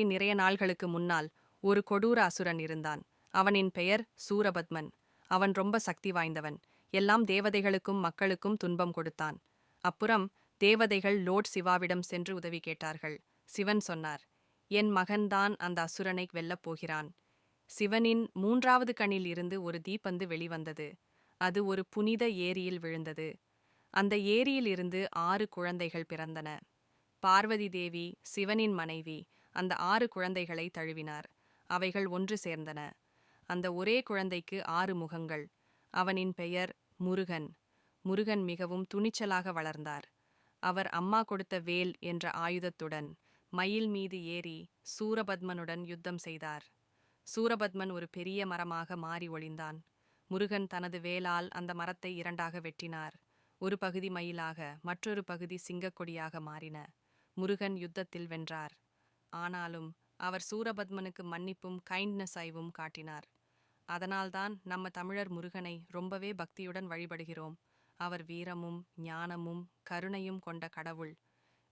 நிறைய நாள்களுக்கு முன்னால் ஒரு கொடூர அசுரன் இருந்தான். அவனின் பெயர் சூரபத்மன். அவன் ரொம்ப சக்தி வாய்ந்தவன். எல்லாம் தேவதைகளுக்கும் மக்களுக்கும் துன்பம் கொடுத்தான். அப்புறம் தேவதைகள் லோட் சிவாவிடம் சென்று உதவி கேட்டார்கள். சிவன் சொன்னார் என் மகன்தான் அந்த அசுரனை வெல்லப் போகிறான். சிவனின் மூன்றாவது கண்ணில் இருந்து ஒரு தீப்பந்து வெளிவந்தது. அது ஒரு புனித ஏரியில் விழுந்தது. அந்த ஏரியில் இருந்து ஆறு குழந்தைகள் பிறந்தன. பார்வதி தேவி சிவனின் மனைவி அந்த ஆறு குழந்தைகளை தழுவினார். அவைகள் ஒன்று சேர்ந்தன. அந்த ஒரே குழந்தைக்கு ஆறு முகங்கள். அவனின் பெயர் முருகன். முருகன் மிகவும் துணிச்சலாக வளர்ந்தார். அவர் அம்மா கொடுத்த வேல் என்ற ஆயுதத்துடன் மயில் மீது ஏறி சூரபத்மனுடன் யுத்தம் செய்தார். சூரபத்மன் ஒரு பெரிய மரமாக மாறி ஒளிந்தான். முருகன் தனது வேலால் அந்த மரத்தை இரண்டாக வெட்டினார். ஒரு பகுதி மயிலாக மற்றொரு பகுதி சிங்கக்கொடியாக மாறின. முருகன் யுத்தத்தில் வென்றார். ஆனாலும் அவர் சூரபத்மனுக்கு மன்னிப்பும் கைண்ட்னஸ் ஐவும் காட்டினார். அதனால்தான் நம்ம தமிழர் முருகனை ரொம்பவே பக்தியுடன் வழிபடுகிறோம். அவர் வீரமும் ஞானமும் கருணையும் கொண்ட கடவுள்.